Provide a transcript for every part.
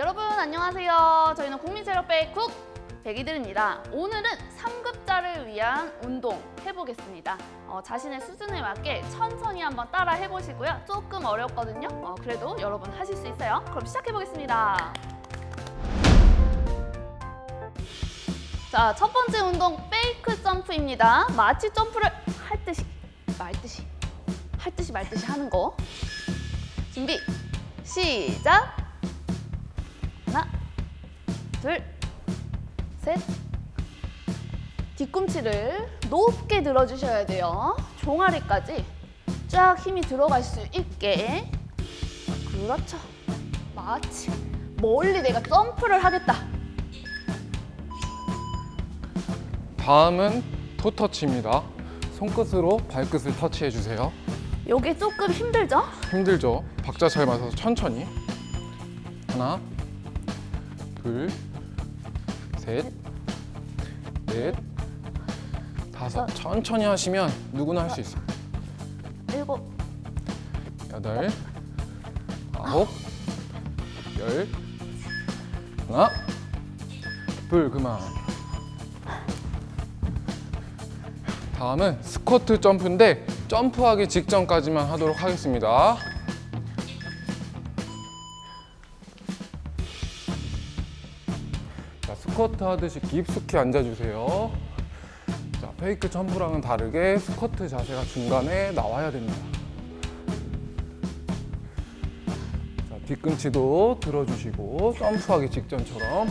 여러분 안녕하세요. 저희는 국민체력배 국 백이들입니다. 오늘은 3급자를 위한 운동 해보겠습니다. 어, 자신의 수준에 맞게 천천히 한번 따라 해보시고요. 조금 어렵거든요. 어, 그래도 여러분 하실 수 있어요. 그럼 시작해보겠습니다. 자, 첫 번째 운동 페이크 점프입니다. 마치 점프를 할 듯이 말 듯이 할 듯이 말 듯이 하는 거. 준비 시작. 둘, 셋. 뒤꿈치를 높게 들어주셔야 돼요. 종아리까지 쫙 힘이 들어갈 수 있게. 그렇죠. 마치 멀리 내가 점프를 하겠다. 다음은 토터치입니다. 손끝으로 발끝을 터치해 주세요. 요게 조금 힘들죠? 힘들죠? 박자 잘 맞아서 천천히. 하나, 둘, 셋, 넷, 다섯. 천천히 하시면 누구나 할 수 있어요. 일곱, 여덟, 아홉, 열, 하나, 둘, 그만. 다음은 스쿼트 점프인데 점프하기 직전까지만 하도록 하겠습니다. 스쿼트 하듯이 깊숙이 앉아주세요. 자, 페이크 점프랑은 다르게 스쿼트 자세가 중간에 나와야 됩니다. 자, 뒤꿈치도 들어주시고 점프하기 직전처럼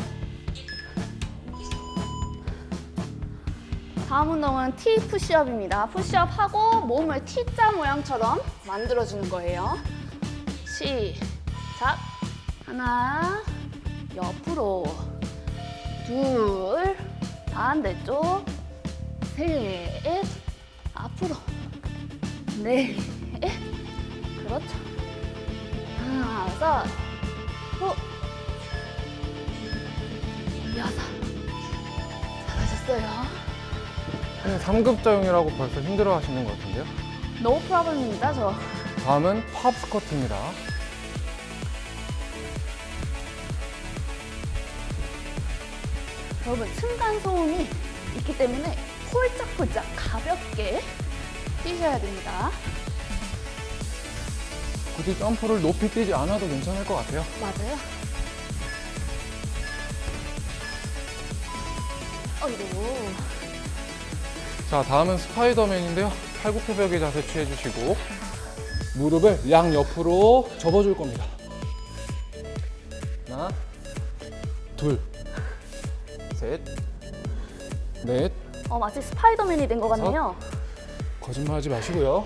다음 운동은 T 푸시업입니다. 푸시업 하고 몸을 T자 모양처럼 만들어주는 거예요. 시작. 하나, 옆으로. 둘, 반대쪽. 셋, 앞으로. 넷, 그렇죠. 다섯, 후, 여섯. 잘하셨어요. 한 3급 자용이라고 벌써 힘들어 하시는 것 같은데요? 노 프로블입니다, 저. 다음은 팝 스쿼트입니다. 여러분 층간 소음이 있기 때문에 폴짝폴짝 가볍게 뛰셔야 됩니다. 굳이 점프를 높이 뛰지 않아도 괜찮을 것 같아요. 맞아요. 어이구. 자, 다음은 스파이더맨인데요. 팔굽혀펴기 자세 취해주시고 무릎을 양 옆으로 접어줄 겁니다. 하나, 둘, 셋, 넷. 어, 마치 스파이더맨이 된 것 같네요. 거짓말하지 마시고요.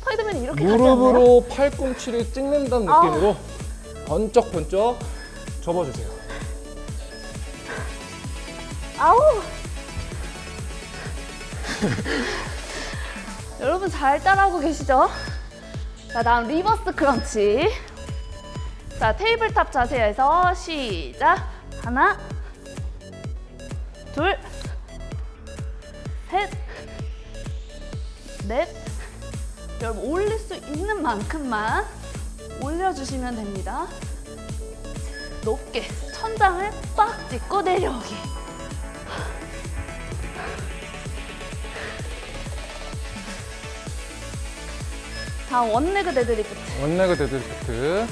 스파이더맨이 이렇게 가지 않나요? 무릎으로 팔꿈치를 찍는다는 아. 느낌으로 번쩍번쩍 접어주세요. 아우. 여러분 잘 따라하고 계시죠? 자, 다음 리버스 크런치. 자, 테이블탑 자세에서 시작. 하나, 둘, 셋, 넷. 여러분 올릴 수 있는 만큼만 올려주시면 됩니다. 높게 천장을 빡 찍고 내려오기. 다음 원레그 데드리프트. 원레그 데드리프트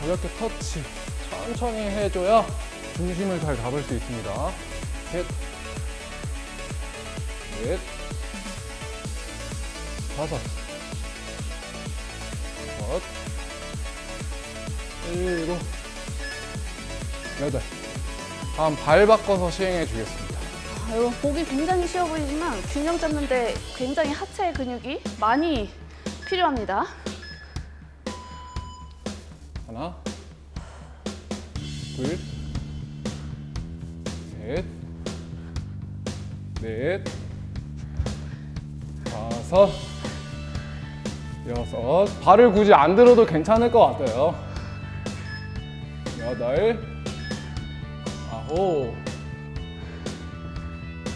가볍게 터치 천천히 해줘야 중심을 잘 잡을 수 있습니다. 셋, 넷, 다섯, 여섯, 일곱, 여덟. 다음 발 바꿔서 시행해 주겠습니다. 아, 여러분 보기 굉장히 쉬워 보이지만 균형 잡는데 굉장히 하체 근육이 많이 필요합니다. 하나, 둘, 셋, 넷, 다섯, 여섯. 발을 굳이 안 들어도 괜찮을 것 같아요. 여덟, 아홉.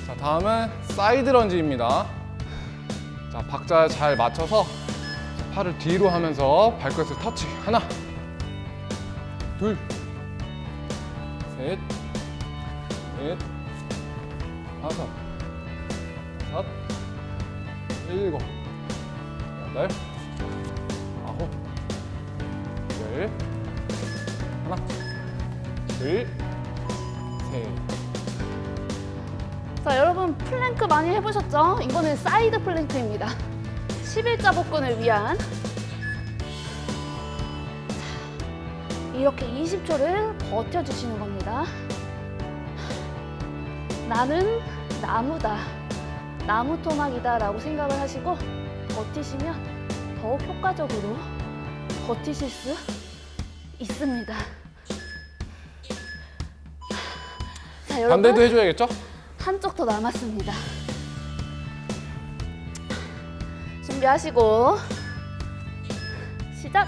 자, 다음은 사이드 런지입니다. 자, 박자 잘 맞춰서 팔을 뒤로 하면서 발끝을 터치. 하나, 둘, 셋, 넷, 다섯, 여섯, 일곱, 여덟, 아홉, 열, 하나, 둘, 셋. 자, 여러분 플랭크 많이 해보셨죠? 이거는 사이드 플랭크입니다. 11자 복근을 위한 자, 이렇게 20초를 버텨주시는 겁니다. 나는 나무다. 나무 토막이다 라고 생각을 하시고 버티시면 더욱 효과적으로 버티실 수 있습니다. 자, 여러분. 반대도 해줘야겠죠? 한쪽 더 남았습니다. 준비하시고 시작.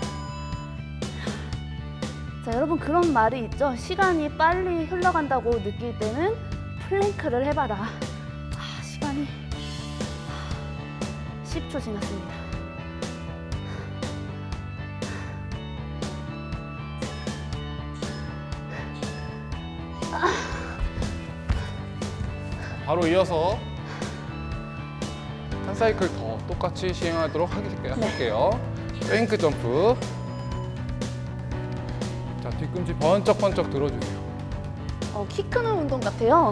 자, 여러분 그런 말이 있죠. 시간이 빨리 흘러간다고 느낄 때는 플랭크를 해봐라. 아, 시간이 10초 지났습니다. 바로 이어서 한 사이클 더 똑같이 시행하도록 하겠- 할게요. 페인크 점프. 자, 뒤꿈치 번쩍번쩍 들어주세요. 어, 키 크는 운동 같아요.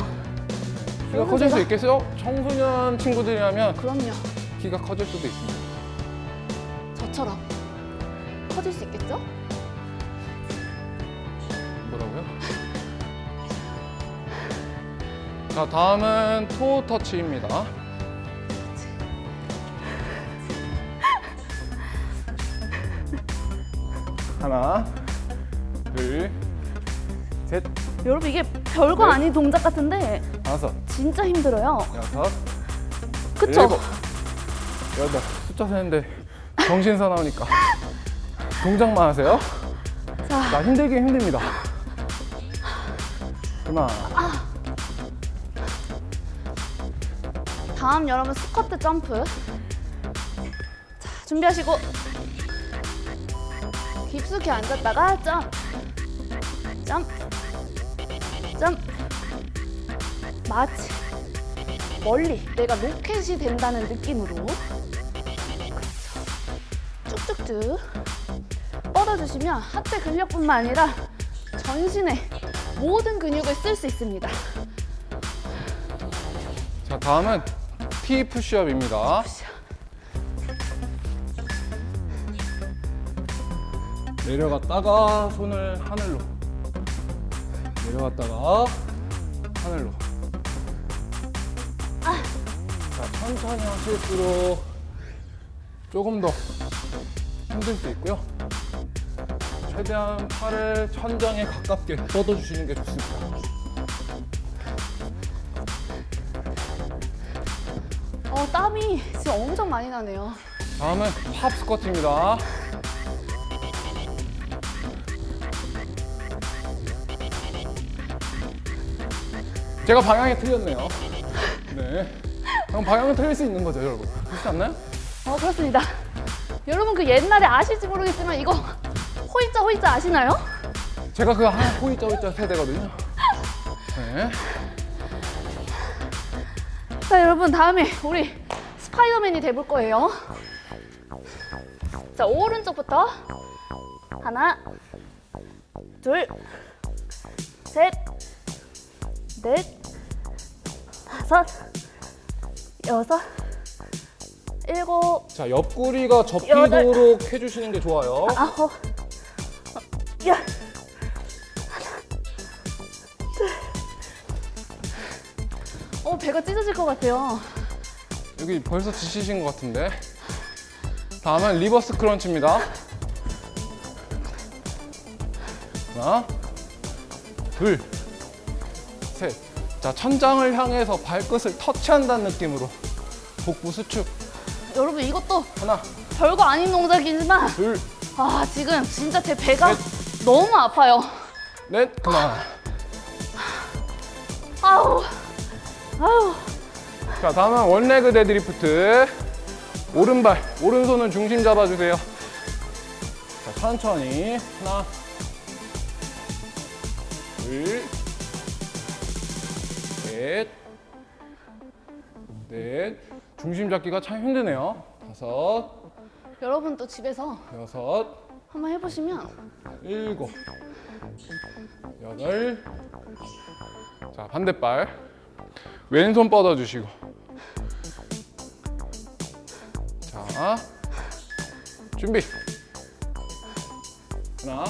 키가 커질 수 있겠어요? 청소년 친구들이라면 그럼요. 키가 커질 수도 있습니다. 저처럼 커질 수 있겠죠? 뭐라고요? 자, 다음은 토 터치입니다. 하나, 둘, 셋, 여러분 이게 별거 네. 아닌 동작 같은데 다섯, 진짜 힘들어요. 여섯, 그쵸? 일곱, 여덟. 숫자 세는데 정신 사나우니까 동작만 하세요. 자, 나 힘들긴 힘듭니다. 하나, 다음 여러분 스쿼트 점프. 자, 준비하시고 깊숙이 앉았다가 점프, 점프, 점프. 마치 멀리 내가 로켓이 된다는 느낌으로. 쭉쭉쭉 뻗어주시면 하체 근력뿐만 아니라 전신의 모든 근육을 쓸 수 있습니다. 자 다음은 T 푸시업입니다. 내려갔다가 손을 하늘로 내려갔다가 하늘로 자 천천히 하실수록 조금 더 힘들 수 있고요 최대한 팔을 천장에 가깝게 뻗어주시는 게 좋습니다 어, 땀이 진짜 엄청 많이 나네요. 다음은 팝 스쿼트입니다. 제가 방향이 틀렸네요. 네. 그럼 방향은 틀릴 수 있는 거죠, 여러분. 그렇지 않나요? 어, 그렇습니다. 여러분 그 옛날에 아실지 모르겠지만 이거 호이자 호이자 아시나요? 제가 그 한 호이자 호이자 세대거든요. 네. 자, 여러분 다음에 우리 스파이더맨이 돼 볼 거예요. 자, 오른쪽부터 하나, 둘, 셋, 넷, 다섯, 여섯, 일곱, 자, 옆구리가 접히도록 해주시는 게 좋아요. 아홉, 열. 어, 배가 찢어질 것 같아요. 여기 벌써 지치신 것 같은데. 다음은 리버스 크런치입니다. 하나, 둘, 셋. 자, 천장을 향해서 발끝을 터치한다는 느낌으로 복부 수축. 여러분 이것도 하나, 별거 아닌 동작이지만 둘, 아 지금 진짜 제 배가 넷. 너무 아파요. 넷, 그만. 아우, 아우. 자, 다음은 원레그 데드리프트. 오른발, 오른손은 중심 잡아주세요. 자, 천천히. 하나, 둘, 셋, 넷. 중심 잡기가 참 힘드네요. 다섯, 여러분도 집에서 여섯, 한번 해보시면 일곱, 여덟. 자, 반대발. 왼손 뻗어주시고. 자, 준비. 하나,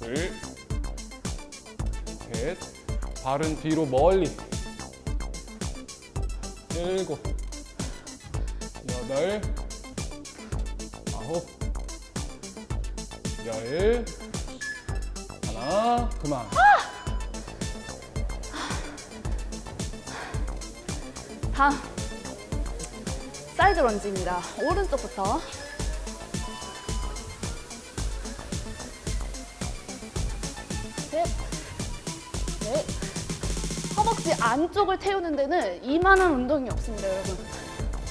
둘, 셋. 발은 뒤로 멀리. 일곱, 여덟, 아홉, 열. 하나, 그만. 다음 사이드 런지입니다. 오른쪽부터 허벅지 안쪽을 태우는 데는 이만한 운동이 없습니다, 여러분.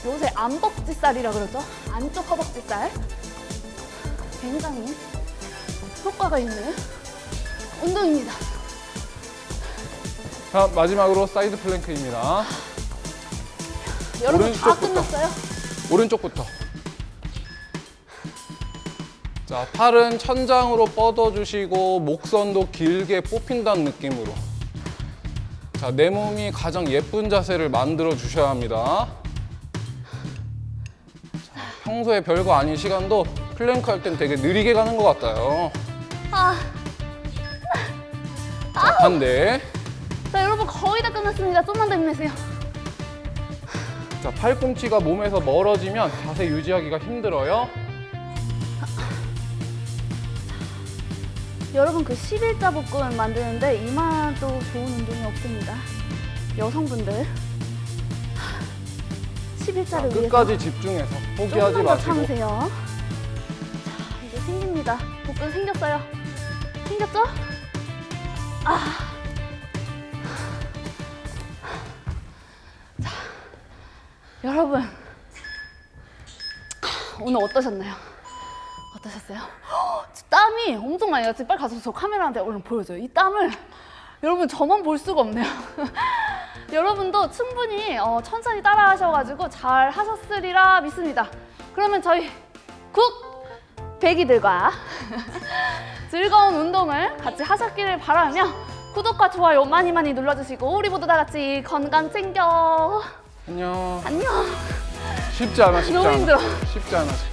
요새 안벅지살이라 그러죠? 안쪽 허벅지살. 굉장히 효과가 있는 운동입니다. 자, 마지막으로 사이드 플랭크입니다. 여러분 다 오른쪽부터. 끝났어요? 오른쪽부터. 자, 팔은 천장으로 뻗어주시고 목선도 길게 뽑힌다는 느낌으로. 자, 내 몸이 가장 예쁜 자세를 만들어 주셔야 합니다. 자, 평소에 별거 아닌 시간도 플랭크 할 땐 되게 느리게 가는 것 같아요. 아. 자, 반대. 자, 여러분 거의 다 끝났습니다. 좀만 더 힘내세요. 자, 팔꿈치가 몸에서 멀어지면 자세 유지하기가 힘들어요. 여러분 그 11자 복근 만드는데 이만도 좋은 운동이 없습니다. 여성분들 11자를 자, 위해서 끝까지 집중해서 포기하지 조금만 더 마시고. 참으세요. 자, 이제 생깁니다. 복근 생겼어요. 생겼죠? 아. 자, 여러분 오늘 어떠셨나요? 어떠셨어요? 헉, 땀이 엄청 많이. 지금 빨리 가서 저 카메라한테 얼른 보여줘요. 이 땀을 여러분 저만 볼 수가 없네요. 여러분도 충분히 어, 천천히 따라 하셔가지고 잘 하셨으리라 믿습니다. 그러면 저희 국 배기들과 즐거운 운동을 같이 하셨기를 바라며 구독과 좋아요 많이 많이 눌러주시고 우리 모두 다 같이 건강 챙겨 안녕. 안녕 쉽지 않아, 쉽지 너무 않아. 힘들어. 쉽지 않아.